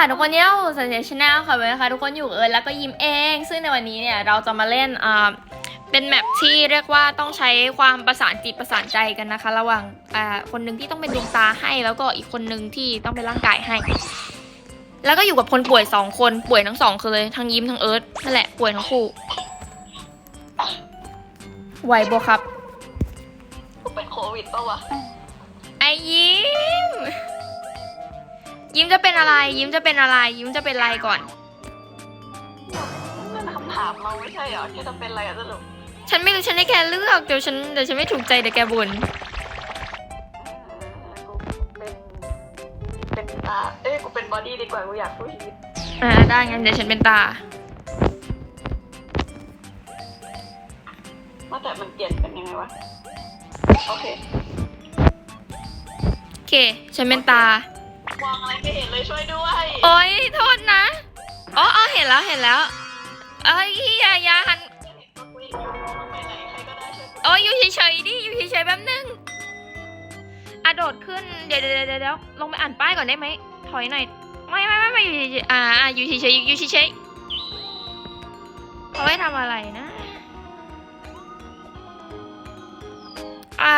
ค่ะทุกคนเนี่ยสัญญาชแนลค่ะเว้ยนะคะทุกคนอยู่เอิร์ธแล้วก็ยิ้มเอง ซึ่งในวันนี้เนี่ยเราจะมาเล่นอ่าเป็นแมปที่เรียกว่าต้องใช้ความประสานจิตประสานใจกันนะคะ ระหว่างอ่าคนหนึ่งที่ต้องเป็นดวงตาให้แล้วก็อีกคนหนึ่งที่ต้องเป็นร่างกายให้ แล้วก็อยู่กับคนป่วยสองคนป่วยทั้งสองคือเลยทั้งยิ้มทั้งเอิร์ธนั่นแหละป่วยทั้งคู่ไหวบครับกูเป็นโควิดปะวะไอ้ยิ้ม ยิ้มจะเป็นอะไร ยิ้มจะเป็นอะไร ยิ้มจะเป็นอะไรก่อน นั่นคำถามเราไม่ใช่เหรอที่จะเป็นอะไรอะสรุปฉันไม่รู้ฉันให้แกเลือกเดี๋ยวฉันเดี๋ยวฉันไม่ถูกใจเดี๋ยวแกบ่นเออกูเป็นเป็นตาเอ้ยกูเป็นบอดี้ดีกว่ากูอยากพูดชีวิตอ่าได้งั้นเดี๋ยวฉันเป็นตา ว่าแต่มันเปลี่ยนเป็นยังไงวะโอเค โอเค ฉันเป็นตา มองอะไรไม่เห็นเลยช่วยด้วยโอ๊ยโทษนะอ๋ออ๋อเห็นแล้วเห็นแล้วเอ้ยอย่าอย่าหันโอ้ยอยู่เฉยๆดิอยู่เฉยๆแป๊บนึงอะโดดขึ้นเดี๋ยวเดี๋ยวเดี๋ยวลงไปอ่านป้ายก่อนได้ไหมถอยหน่อยไม่ไม่ไม่ไม่อยู่เฉยๆอ่าอยู่เฉยๆอยู่เฉยๆเขาให้ทำอะไรนะอ่า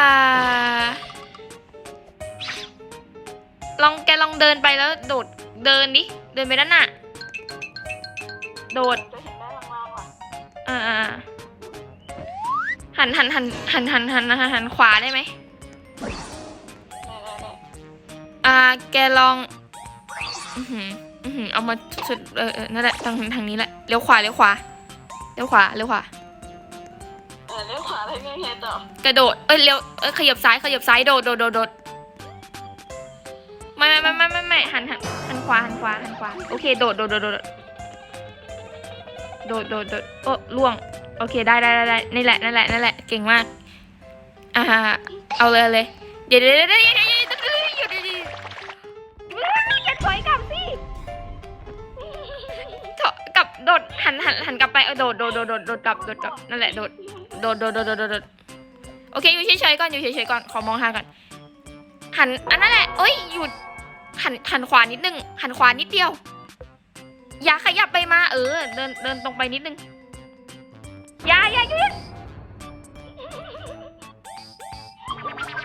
ลองแกลองเดินไปแล้วโดดเดินดิ เดินไปด้านหน้าโดดจะเห็นได้ลางๆว่ะอ่าอ่าอ่าหันหันหันหันหันหันหันหันขวาได้ไหมได้ได้ได้อ่า แกลอง อือหืออือหือเอามาสุดเออเออนั่นแหละทางทางนี้แหละเลี้ยวขวาเลี้ยวขวาเลี้ยวขวาเลี้ยวขวาเออเลี้ยวขวาอะไรเงี้ยเงี้ยต่อกระโดดเอ้ยเลี้ยวเอ้ยขยับซ้ายขยับซ้ายโดดโดดโดดโดด ไม่ไม่ไม่ไม่ไม่หันหันหันขวาหันขวาหันขวาโอเคโดดโดดโดดโดดโดดโดดโดดโอ้ล่วง โอเคได้ได้ได้ไนี่แหละนั่นแหละนั่นแหละเก่งมากอ่าเอาเลยเลยเดี๋ยวเดี๋ยวเดี๋ยวเดี๋ยวเดี๋ยวเดี๋ยุดหยุดอย่าถอยกลับสิถอยกลับโดดหันหันหันกลับไปเออโดดโดดโดดโดดโดดกลับโดดกลับนั่นแหละโดดโดดโดดโดดโดดโดดโอเคอยู่เฉยๆก่อนอยู่เฉยๆก่อนขอมองทางก่อนหันอันนั่นแหละโอ้ยหยุด หันหันขวานิดนึง หันขวานิดเดียว อย่าขยับไปมาเออ เดินเดินตรงไปนิดนึง อย่าอย่าหยุด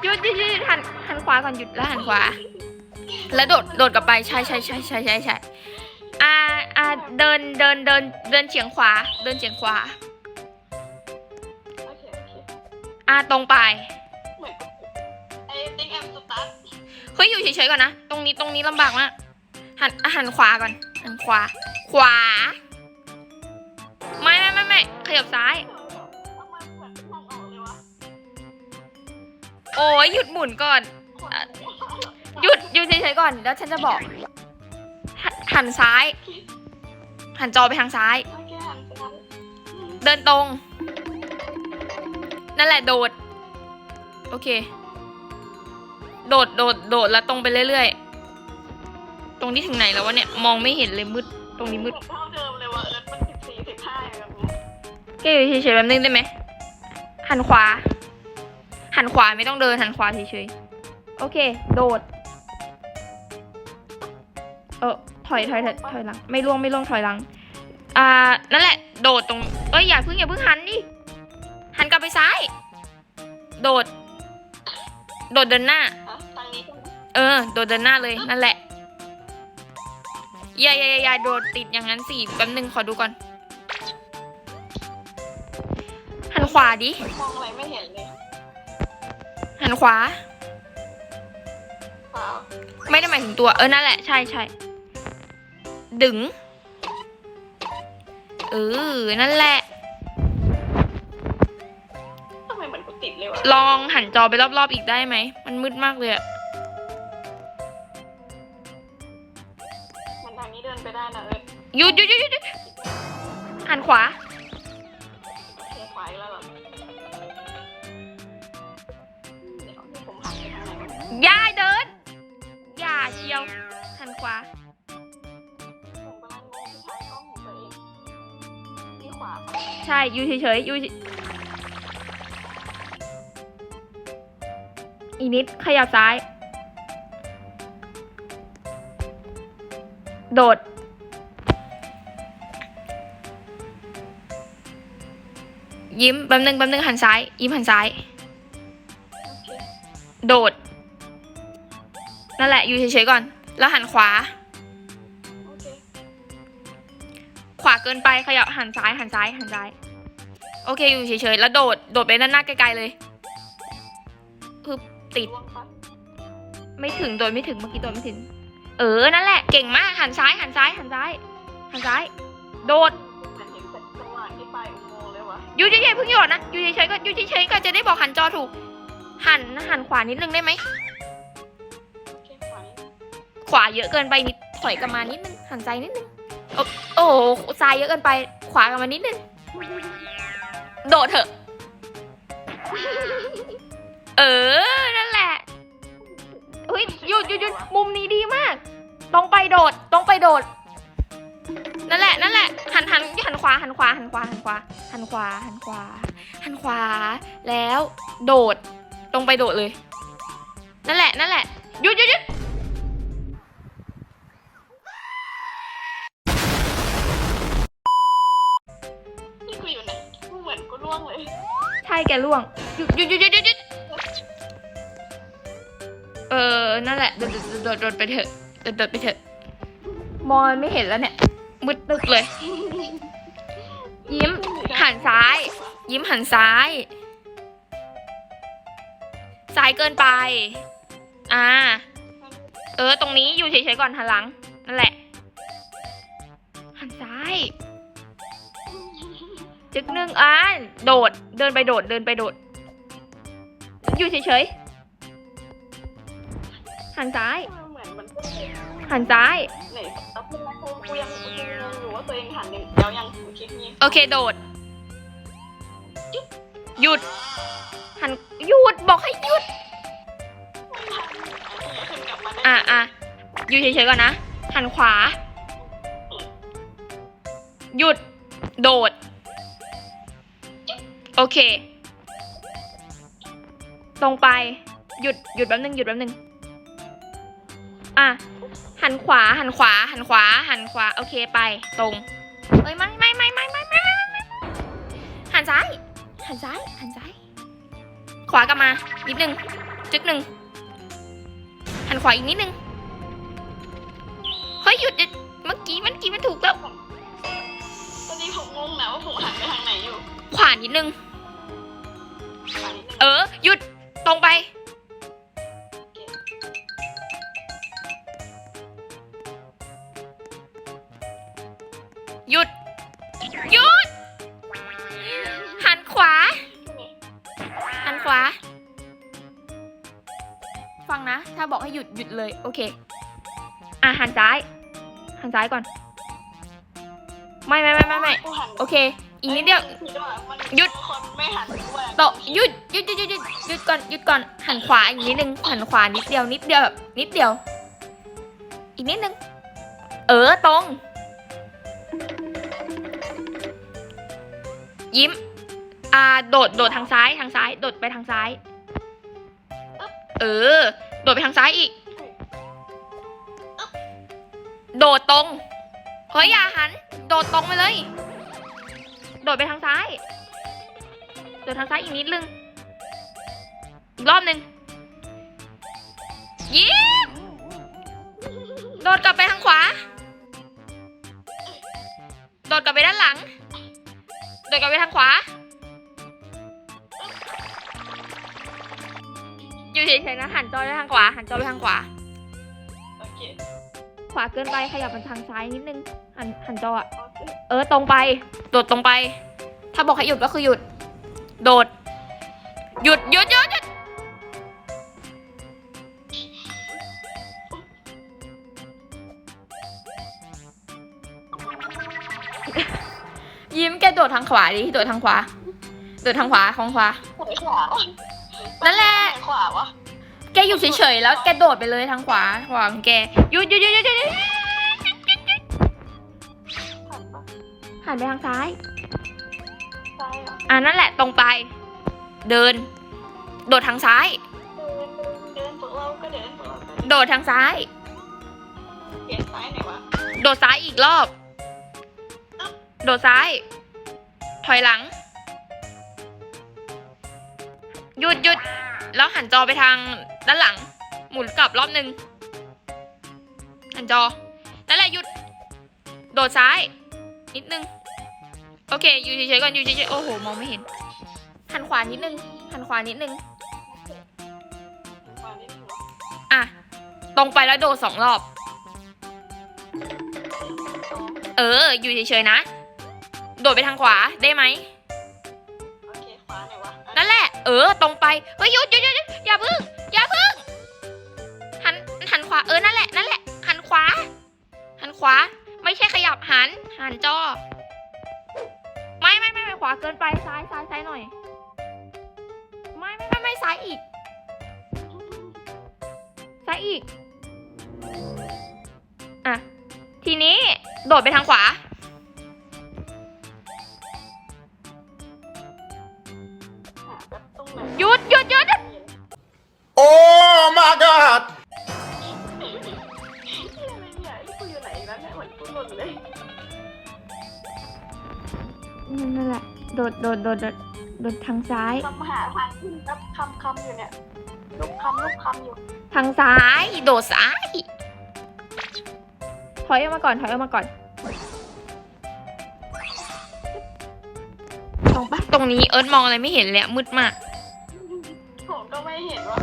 หยุดหยุดหยุดหยุดหันหันขวาก่อนหยุดแล้วหันขวา แล้วโดดโดดกลับไปใช่ใช่ใช่ใช่ใช่ใช่อ่าอ่าเดินเดินเดินเดินเฉียงขวา เดินเฉียงขวาโอเคโอเคอ่าตรงไป เฮ้ยอยู่เฉยๆก่อนนะ ตรงนี้ตรงนี้ลำบากมาก หันหันขวาก่อน หันขวา ขวา ไม่ไม่ไม่ไม่ขยับซ้าย โอ้ยหยุดหมุนก่อน หยุดหยุดเฉยๆก่อน แล้วฉันจะบอก หันซ้าย หันจอไปทางซ้าย เดินตรง นั่นแหละโดด โอเค โดดโดดโดดแล้วตรงไปเรื่อยๆ ตรงนี้ถึงไหนแล้ววะเนี่ย มองไม่เห็นเลยมืด ตรงนี้มืด เท่าเดิมเลยว่ะเอิร์ธมันสิบสี่สิบห้าแบบเนี้ยแกอยู่เฉยๆแป๊บนึงได้ไหม หันขวา หันขวาไม่ต้องเดินหันขวาเฉยๆ โอเค โดด เออถอยถอยถอยถอยหลัง ไม่ล่วงไม่ล่วงถอยหลัง อ่า นั่นแหละ โดดตรง เอ้ยอย่าเพิ่งอย่าเพิ่งหันดิ หันกลับไปซ้าย โดด โดดเดินหน้าอะทางนี้ใช่ไหมเออ โดดเดินหน้าเลยนั่นแหละอย่าอย่าอย่าอย่าโดดติดอย่างนั้นสิแป๊บนึงขอดูก่อน หันขวาดิ มองอะไรไม่เห็นเลยหันขวาเปล่าไม่ได้หมายถึงตัว เออ นั่นแหละ ใช่ใช่ ดึง เออ นั่นแหละ ลยวะลองหันจอไปรอบๆอีกได้ไหม มันมืดมากเลยอะมันทางนี้เดินไปได้นะเอิร์ธหยุดหยุดหยุดหยุดหยุดหันขวา โอเคขวาอีกแล้วเหรอเดี๋ยวนี่ผมหันไปทางไหนวะอย่าเดิน อย่าเชียว หันขวา ผมกำลังงงที่ใช้กล้องของตัวเองที่ขวาปะใช่อยู่เฉยๆอยู่เฉ อีกนิดขยับซ้าย โดด ยิ้มแป๊บนึงแป๊บนึงหันซ้าย ยิ้มหันซ้าย โดด นั่นแหละ อยู่เฉยๆก่อน แล้วหันขวา ขวาเกินไปขยับหันซ้ายหันซ้ายหันซ้าย โอเค อยู่เฉยๆแล้วโดด โดดไปด้านหน้าไกลๆเลย ติดล่วงปะไม่ถึงโดดไม่ถึงเมื่อกี้โดดไม่ถึง เออนั่นแหละเก่งมากหันซ้ายหันซ้ายหันซ้ายหันซ้าย โดดเหมือนเห็นจังหวะที่ปลายอุโมงค์เลยวะอยู่เฉยๆเพิ่งโยดนะอยู่เฉยๆก็อยู่เฉยๆก็จะได้บอกหันจอถูก หันหันขวานิดนึงได้ไหมโอเคขวานี้ขวาเยอะเกินไปนิดถอยกลับมานิดนึงหันซ้ายนิดนึงโอ้โอ้โหซ้ายเยอะเกินไป ขวากลับมานิดนึงโดดเถอะ เออ ดหยุดหยุดมุมนี้ดีมาก ตรงไปโดด ตรงไปโดด นั่นแหละ นั่นแหละ หันหันหันขวา หันขวา หันขวา หันขวา หันขวา หันขวา หันขวา แล้ว โดด ตรงไปโดดเลย นั่นแหละ นั่นแหละ หยุดหยุดหยุดนี่กูอยู่ไหนกูเหมือนกูล่วงเลย ใช่แกล่วง หยุดหยุดหยุดหยุดหยุดหยุดเออ นั่นแหละโดดโดดโดดโดดไปเถอะ โดดโดดไปเถอะ มองไม่เห็นแล้วเนี่ย มืดตึกเลย ยิ้ม หันซ้าย ยิ้มหันซ้าย ซ้ายเกินไป อ่า เออ ตรงนี้อยู่เฉยๆก่อนหันหลัง นั่นแหละ หันซ้าย จึกหนึ่งอ่าโดด เดินไปโดด เดินไปโดด อยู่เฉยๆ หันซ้าย เหมือนมันหันซ้าย ไหนตับเป็นไรกูกูยังกูยังงงอยู่ว่าตัวเองหันแล้วยังกูคิดนี้โอเคโดด หยุด หันหยุดบอกให้หยุด ขึ้นกลับมาได้อะอะอยู่เฉยๆก่อนนะ หันขวา หยุด โดด โอเค ตรงไป หยุด หยุดแป๊บนึง หยุดแป๊บนึง อะ หันขวา หันขวา หันขวา หันขวา โอเคไป ตรง เอ้ยไม่ไม่ไม่ไม่ไม่ไม่หันซ้าย หันซ้าย หันซ้าย ขวากลับมา นิดนึง จึ๊กหนึ่ง หันขวาอีกนิดนึง เฮ้ยหยุดเมื่อกี้เมื่อกี้มันถูกแล้วตอนนี้ผมงงนะว่าผมหันไปทางไหนอยู่ ขวานิดนึง เออ หยุด ตรงไป เลยโอเค อะหันซ้าย หันซ้ายก่อน ไม่ไม่ไม่ไม่ไม่กูหันโอเค อีกนิดเดียวหยุด คนไม่หันด้วยโตะหยุดหยุดหยุดหยุดหยุดหยุดก่อนหยุดก่อนหันขวาอีกนิดนึงหันขวานิดเดียวนิดเดียวแบบนิดเดียว อีกนิดนึง เออตรง ยิ้ม อ่าโดดโดดทางซ้ายทางซ้าย โดดไปทางซ้าย เออ โดดไปทางซ้ายอีก โดดตรง เฮ้ยอย่าหัน โดดตรงไปเลย โดดไปทางซ้าย โดดทางซ้ายอีกนิดนึง อีกรอบหนึ่งยิ้มโดดกลับไปทางขวา โดดกลับไปด้านหลัง โดดกลับไปทางขวา อยู่เฉยๆนะหันจอไปทางขวา หันจอไปทางขวา โอเค ขวาเกินไปขยับมาทางซ้ายนิดนึงหันหันจออะโอเคเออตรงไป โดดตรงไป ถ้าบอกให้หยุดก็คือหยุด โดด หยุดหยุดหยุดหยุดยิ้มแกโดดทางขวาดิโดดทางขวาโดดทางขวาของขวาไหนขวานั่นแหละไหนขวาวะ แกอยู่เฉยๆแล้วแกโดดไปเลยทางขวาขวาของแกหยุดหยุดหยุดหยุดหยุดหยุดหันปะหันไปทางซ้าย ซ้ายเหรออ่านั่นแหละตรงไป เดิน โดดทางซ้าย เดินเดินเดินพวกเราก็เดินพวกเราก็เดินโดดทางซ้าย เปลี่ยนซ้ายไหนวะโโดดซ้ายอีกรอบ โดดซ้าย ถอยหลัง หยุดหยุดแล้วหันจอไปทาง ด้านหลัง หมุนกลับรอบหนึ่งหันจอนั่นแหละหยุด โดดซ้าย นิดนึง โอเค อยู่เฉยๆก่อน อยู่เฉยๆ โอ้โห มองไม่เห็น หันขวานิดนึง หันขวานิดนึง อะ ตรงไปแล้วโดดสองรอบ เออ อยู่เฉยๆนะ โดดไปทางขวาได้ไหม เออตรงไปเฮ้ยหยุดหยุดหยุดหยุดอย่าพึ่งอย่าพึ่งหันหันขวาเออนั่นแหละนั่นแหละ หันขวา หันขวา ไม่ใช่ขยับหัน หันจอ ไม่ไม่ไม่ไม่ขวาเกินไปซ้ายซ้ายซ้ายหน่อย ไม่ไม่ไม่ไม่ซ้ายอีก ซ้ายอีก อะ ทีนี้โดดไปทางขวา ดดโดดโดดโดดโดดทางซ้าย คำหาทางขึ้นรับคำคำอยู่เนี่ยลูกคำลูกคำอยู่ ทางซ้าย โดดซ้าย ถอยออกมาก่อน ถอยออกมาก่อน ตรงปะตรงนี้เอิร์ธมองอะไรไม่เห็นเลยอะมืดมาก ผมก็ไม่เห็นว่า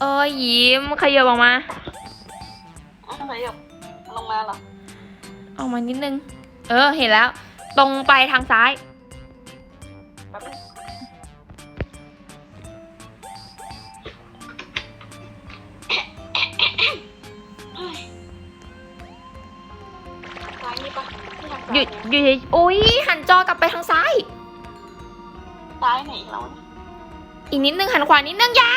เอ้ยยิ้มขยับออกมา อะไรหยบลงมาเหรอ ออกมานิดนึง เออ เห็นแล้ว ตรงไปทางซ้ายางซ้ายหยุดเนี่ยหยุดเฉยอุ้ยหันจอกลับไปทางซ้าย ซ้ายไหนอีกแล้วเนี่ยอีกนิดนึงหันขวานิดนึงอยา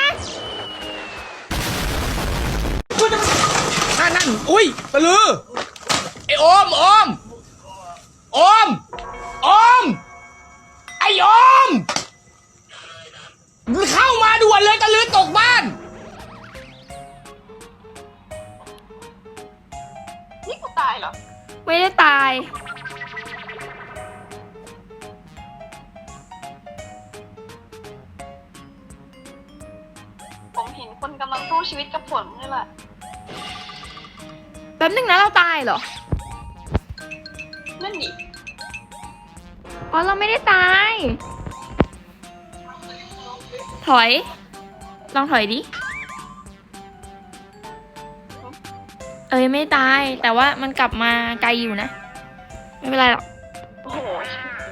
นั่นนั่นอุ้ยตะลือไอ้โอมโอมโอมโอมไอ้โอมเข้ามาด่วนเลยตะลือตกบ้าน นี่กูตายเหรอ ไม่ได้ตาย ห็นคนกำลังสู้ชีวิตกับฝนนี่แหละแป๊บนึงนะเราตายเหรอนั่นดิอ๋อเราไม่ได้ตาย ถอย ลองถอยดิ เอ้ยไม่ตาย แต่ว่ามันกลับมาไกลอยู่นะ ไม่เป็นไรหรอก โอ้โห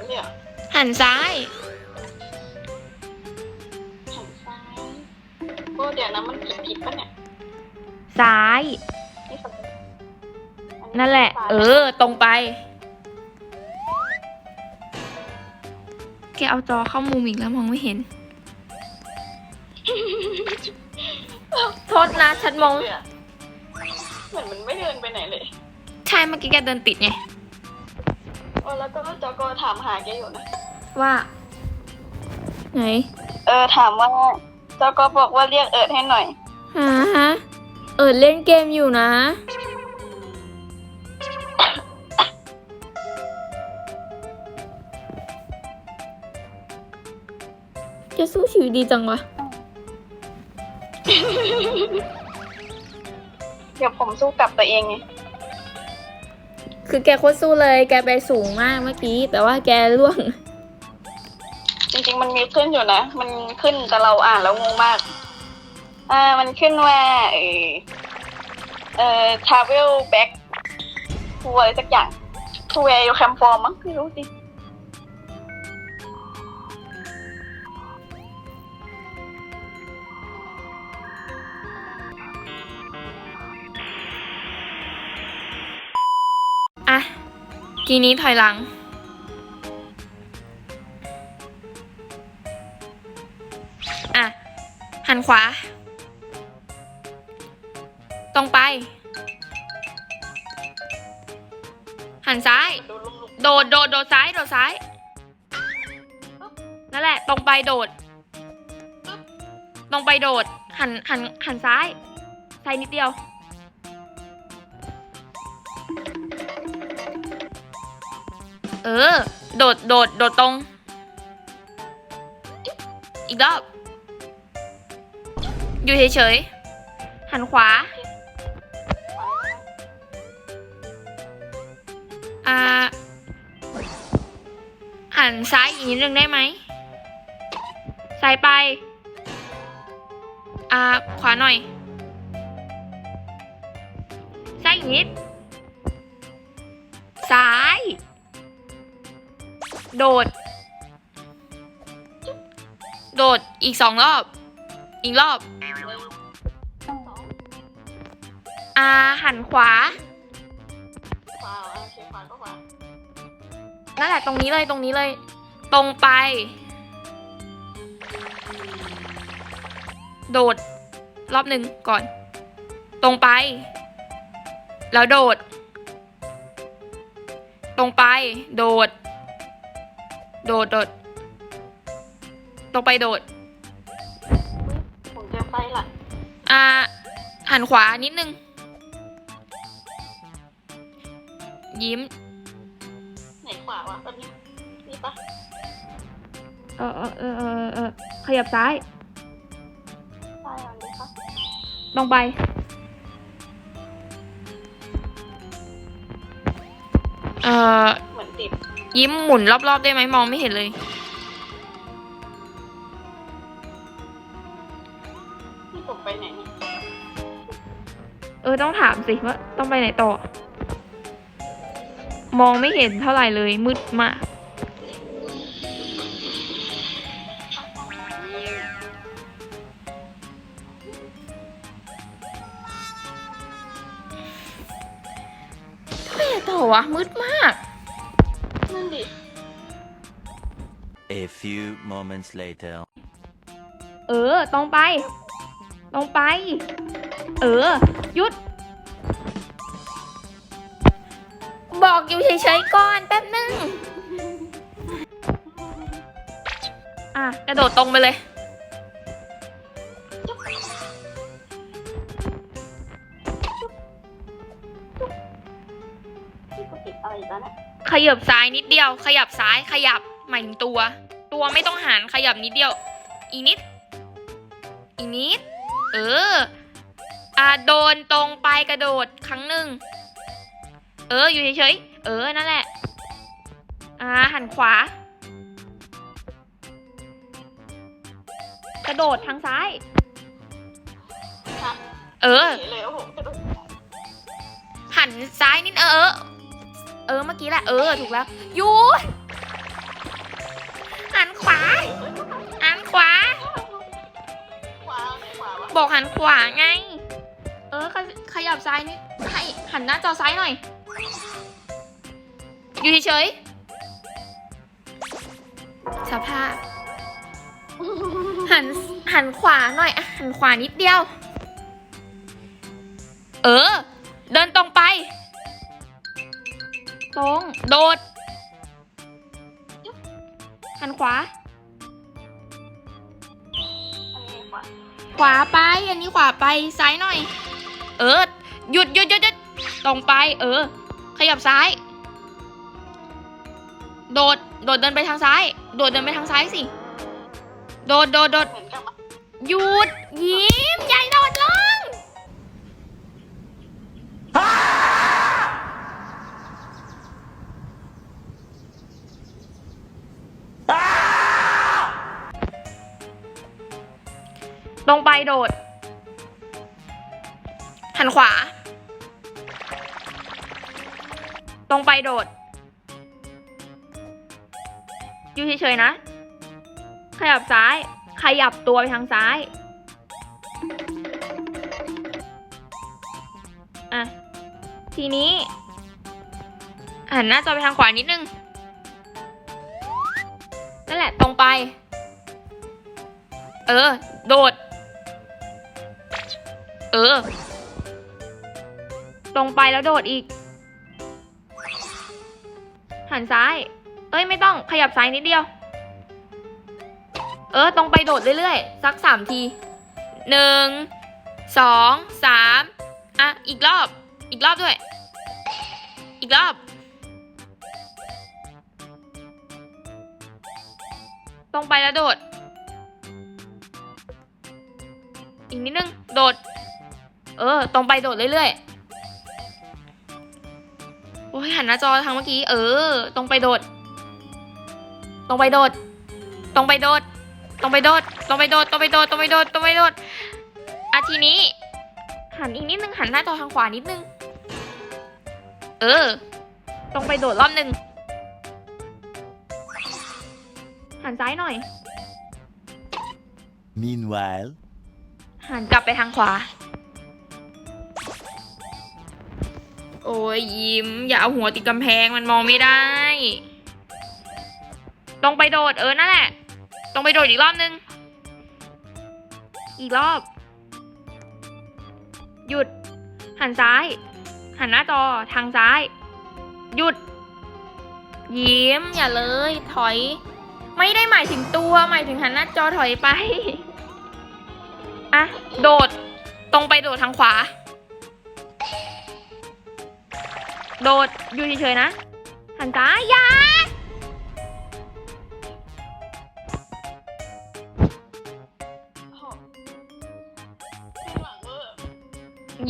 เนี่ยหันซ้าย ซ้ายนี่สักนั่นแหละ เออ ตรงไป แกเอาจอเข้ามุมอีกแล้วมองไม่เห็น โทษนะ ฉันมอง เหมือนมันไม่เดินไปไหนเลย ใช่เมื่อกี้แกเดินติดไงโอ้แล้วก็จอก็ถามหาแกอยู่นะ ว่า ไหน เออถามว่าจอก็บอกว่าเรียกเอิร์ดให้หน่อยฮะฮะ เออเล่นเกมอยู่นะ จะสู้ชีวิตดีจังวะ เดี๋ยวผมสู้กลับตัวเองไง คือแกโคตรสู้เลย แกไปสูงมากเมื่อกี้ แต่ว่าแกร่วง จริงๆ มันมีขึ้นอยู่นะ มันขึ้นแต่เราอ่านแล้วงงมาก อ่ามันขึ้นว่าเออเอ่อ travel back to อะไรสักอย่าง to where you come from มั้งไม่รู้สิอะ ทีนี้ถอยหลัง อะ หันขวา โดดตรงไปโดด หันหันหันซ้ายซ้ายนิดเดียว เออ โดดโดดโดดตรง อีกรอบอยู่เฉยๆหันขวาอ่าหันซ้ายอีกนิดนึงได้ไหม ซ้ายไป อ่า ขวาหน่อย ซ้ายอีกนิด ซ้าย โดด โดดอีกสองรอบ อีกรอบ อ่า หันขวาขวาโอเคขวาก็ขวานั่นแหละตรงนี้เลยตรงนี้เลย ตรงไป โดด รอบหนึ่งก่อน ตรงไป แล้วโดด ตรงไป โดด โดดโดดตรงไปโดด ผมเจอไฟละอ่า หันขวานิดนึง ยิ้ม ไหนขวาวะแบบนี้นี่ปะเออเออเออเออเออขยับซ้ายซ้ายอันนี้ปะ ตรงไป เอ่อ เหมือนติดยิ้มหมุนรอบๆได้ไหมมองไม่เห็นเลยนี่ผมไปไหนเนี่ยเออต้องถามสิว่าต้องไปไหนต่อ มองไม่เห็นเท่าไหร่เลยมืดมาก ไปไหนต่อวะ มืดมาก นั่นดิ A few moments later. เออ ตรงไป ตรงไป เออ หยุด บอกอยู่เฉยๆก่อนแป๊บนึง อะ กระโดดตรงไปเลย ยขยับซ้ายนิดเดียว ขยับซ้ายขยับหมายถึงตัว ตัวไม่ต้องหันขยับนิดเดียว อีกนิด อีกนิด เออ อ่าโดนตรงไปกระโดดครั้งหนึ่ง เออ อยู่เฉยๆ เออ นั่นแหละ อ่า หันขวา กระโดดทางซ้ายครับเออเฉยเลยว่าผมกระโดดหันซ้ายนิดเออ เออเมื่อกี้แหละเออถูกแล้วยูดหันขวาหันขวา บอกหันขวาไง เออขยขยับซ้ายนิดให้หันหน้าจอซ้ายหน่อย อยู่เฉยๆสภาพหันหันขวาหน่อยหันขวานิดเดียว เออ เดินตรงไป ตรง โดดหันขวาอันขวา ขวาไป อันนี้ขวาไป ซ้ายหน่อย เออ หยุดหยุดหยุดหยุดตรงไป เออ ขยับซ้าย โดด โดดเดินไปทางซ้าย โดดเดินไปทางซ้ายสิ โดด โดด โดด หยุด ยิ้มใหญ่ โดด หันขวา ตรงไปโดด อยู่เฉยๆนะ ขยับซ้าย ขยับตัวไปทางซ้าย อะ ทีนี้หันหน้าจอไปทางขวานิดนึง นั่นแหละตรงไป เออ เออ ตรงไปแล้วโดดอีก หันซ้าย เอ้ยไม่ต้องขยับซ้ายนิดเดียว เออ ตรงไปโดดเรื่อยๆ สักสามที หนึ่ง สอง สาม อะ อีกรอบ อีกรอบด้วย อีกรอบตรงไปแล้วโดด อีกนิดนึง โดด เออ ตรงไปโดดเรื่อยๆ โอ้ยหันหน้าจอทางเมื่อกี้ เออ ตรงไปโดด ตรงไปโดด ตรงไปโดด ตรงไปโดด ตรงไปโดด ตรงไปโดด ตรงไปโดด ตรงไปโดดอาทีนี้ หันอีกนิดนึง หันหน้าจอทางขวานิดนึง เออ ตรงไปโดดรอบหนึ่งหันซ้ายหน่อย Meanwhile, หันกลับไปทางขวา โอ้ยยิ้ม อย่าเอาหัวติดกำแพงมันมองไม่ได้ ตรงไปโดดเออนั่นแหละ ตรงไปโดดอีกรอบนึง อีกรอบ หยุด หันซ้าย หันหน้าจอทางซ้าย หยุด ยิ้ม อย่าเลย ถอย ไม่ได้หมายถึงตัวหมายถึงหันหน้าจอถอยไปอะโดด ตรงไปโดดทางขวา โดดอยู่เฉยๆนะหันซ้ายยา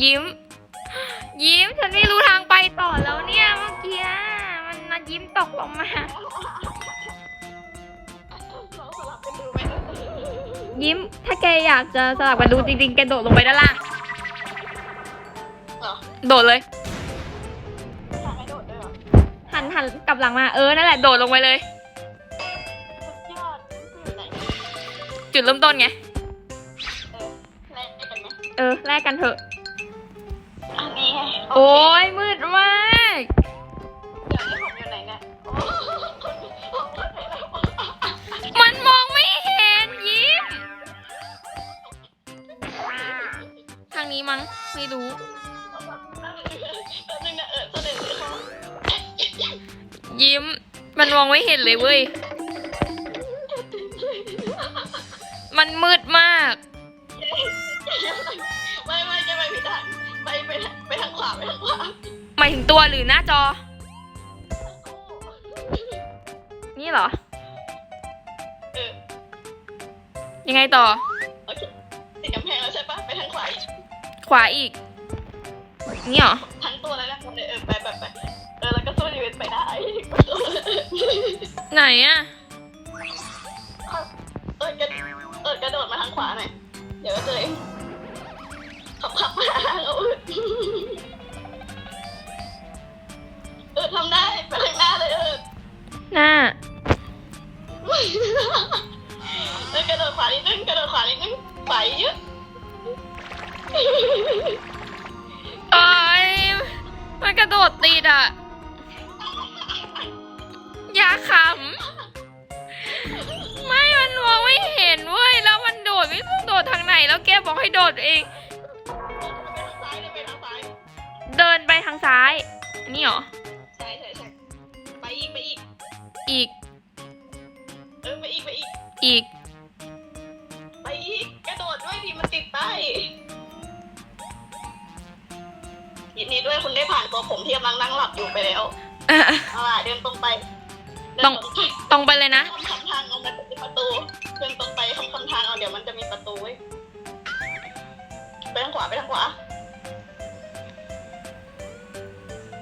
ยิ้ม ยิ้มฉันไม่รู้ทางไปต่อแล้วเนี่ยเมื่อกี้มันมายิ้มตกลงมา ยิ้มถ้าแกอยากจะสลับกันดูจริงๆแกโดดลงไปด้านล่างโดดเลย หันหันกลับหลังมาเออนั่นแหละโดดลงไปเลยสุดยอดอยู่ไหนจุดเริ่มต้นไง เออแลกกันไหมเออแลกกันเถอะ อันนี้ไงโอ้ยมืดมากเดี๋ยวนี้ผมอยู่ไหนเนี่ยโอ้ผมอยู่ไหนแล้วมันมองไม่เห็นยิ้มทางนี้มั้งไม่รู้ ยิ้ม มันมองไม่เห็นเลยเว้ย มันมืดมาก ไม่ไม่แกไปผิดทางไปไปไปทางขวาไปทางขวาหมายถึงตัวหรือหน้าจอ นี่เหรอ เออยังไงต่อ โอเคติดกำแพงแล้วใช่ปะไปทางขวาอีกขวาอีก นี่เหรอ ทั้งตัวแล้วนะเออไปแบบไปเออแล้วก็สู้ชีวิต ไปได้ไหนอะเออกระเออกระโดดมาทางขวาหน่อย เดี๋ยวก็เจอเองขับขับมาทางเอาอื่นเออทำได้ไปทางหน้าเลยเออหน้าเออกระโดดขวานิดนึงกระโดดขวานิดนึงขวาเยอะโอ้ยมันกระโดดติดอะอย่า ขำ ไม่ มันมองไม่เห็นเว้ย แล้วมันโดดไม่รู้โดดทางไหน แล้วแกบอกให้โดดเองไปทางซ้ายเลยไปทางซ้ายเดินไปทางซ้าย อันนี้เหรอ ใช่ใช่ใช่ไปอีกไปอีก อีก เออไปอีกไปอีก อีก ไปอีก กระโดดด้วยดิมันติดป้ายยินดีด้วยคุณได้ผ่านตัวผมที่กำลังนั่งหลับอยู่ไปแล้ว เอาล่ะเดินตรงไปเดิน ตรงตรงไปเลยนะคำคำทางเอามันจะมีประตูเดินตรงไปคำคำทางเอาเดี๋ยวมันจะมีประตูเว้ยไปทางขวาไปทางขวา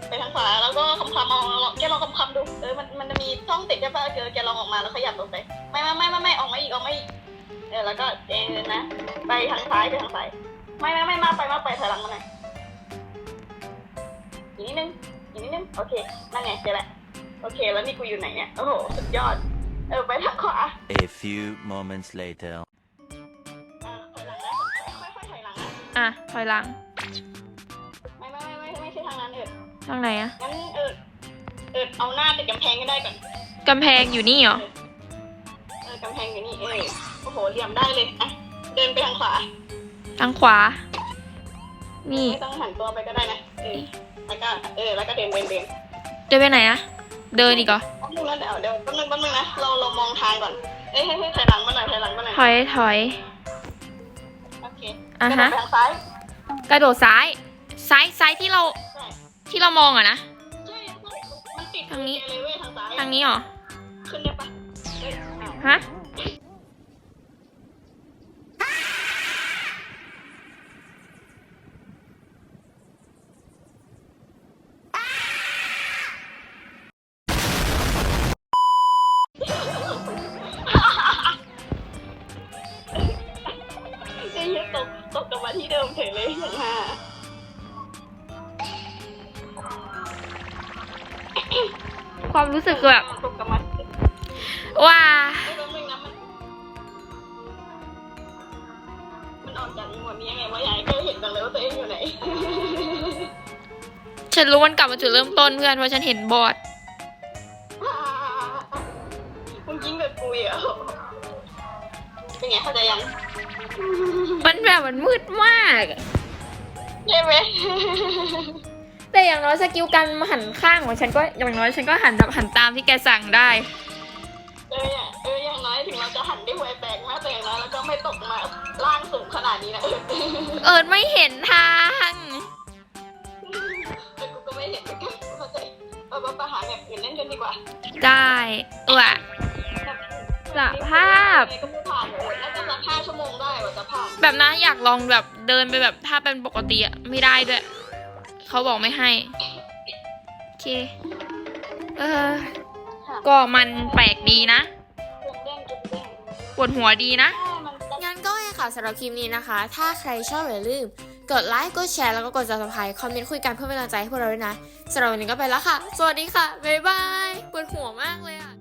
ไปทางขวาแล้วก็คำคำเอาลองแกลองคำคำดูเออมันมันจะมีช่องติดใช่ปะเออแกลองออกมาแล้วขยับลงไปไม่ไม่ไม่ไม่ไม่ออกมาอีกออกมาอีกเออแล้วก็เองนะ ไปทางซ้ายไปทางซ้ายไม่ไม่ไม่มาไปมาไปถอยหลังมาหน่อยอีกนิดนึงอีกนิดนึงโอเคนั่นไงเจอแล้ว โอเค แล้วนี่กูอยู่ไหนเนี่ย โอ้โห สุดยอด เออ ไปทางขวา a few moments later. อ่าถอยหลังนะค่อยๆถอยหลังนะอะถอยหลังไม่ไม่ไม่ไม่ไม่ใช่ทางนั้นเออทางไหนอะงั้นเออเออเอาหน้าติดกำแพงก็ได้ก่อน กำแพงอยู่นี่เหรอ เออกำแพงอยู่นี่เออโอ้โหเหลี่ยมได้เลยอะเดินไปทางขวา ทางขวา นี่ ไม่ต้องหันตัวไปก็ได้นะ เออแล้วก็เออ แล้วก็เดินเดินเดิน เดินไปไหนอะ เดินอีกเหรอแป๊บนึงนะเดี๋ยวเดี๋ยวแป๊บนึงแป๊บนึงนะ เราเรามองทางก่อน เอ้ยเฮ้ยเฮ้ยถอยหลังมาหน่อยถอยหลังมาหน่อย ถอยถอย โอเคอะเดินฮะไปทางซ้าย กระโดดซ้าย ซ้ายซ้ายที่เราใช่ที่เรามองอะนะ ใช่มันติดทางนี้ เลยเว้ยทางซ้ายทางนี้เหรอ ขึ้นได้ปะเอ้ยอ้าวฮะ รู้สึกคือแบบว้ามันมันออกจากอีหมดนี้ยังไงวะยายก็เห็นแต่เลยว่าตัวเองอยู่ไหน ฉันรู้มันกลับมาจุดเริ่มต้นเพื่อนเพราะฉันเห็นบอด กิลการหันข้างของฉันก็อย่างน้อยฉันก็หันแบบหันตามที่แกสั่งได้ เอออย่างเอออย่างน้อยถึงเราจะหันได้หวยแปลกมากแต่อย่างน้อยเราก็ไม่ตกมาล่างสูงขนาดนี้นะเออเอิร์ดไม่เห็นทางแต่กูก็ไม่เห็นเหมือนกันเข้าใจเอาไปไปหาแบบอื่นเล่นกันดีกว่าได้เออสภาพยังไงก็ไม่ผ่านเลยน่าจะสักห้าชั่วโมงได้กว่าจะผ่านแบบนะอยากลองแบบเดินไปแบบถ้าเป็นปกติอะไม่ได้ด้วย เขาบอกไม่ให้โอ เค เออ ก็มันแปลกดีนะปวดหัวดีนะ งั้นก็แค่ค่ะสำหรับคลิปนี้นะคะ ถ้าใครชอบอย่าลืม กดไลค์ กดแชร์ แล้วก็กด subscribe คอมเมนต์คุยกันเพื่อเป็นกำลังใจให้พวกเราด้วยนะสำหรับวันนี้ก็ไปแล้วค่ะ สวัสดีค่ะ บ๊ายบาย ปวดหัวมากเลยอะ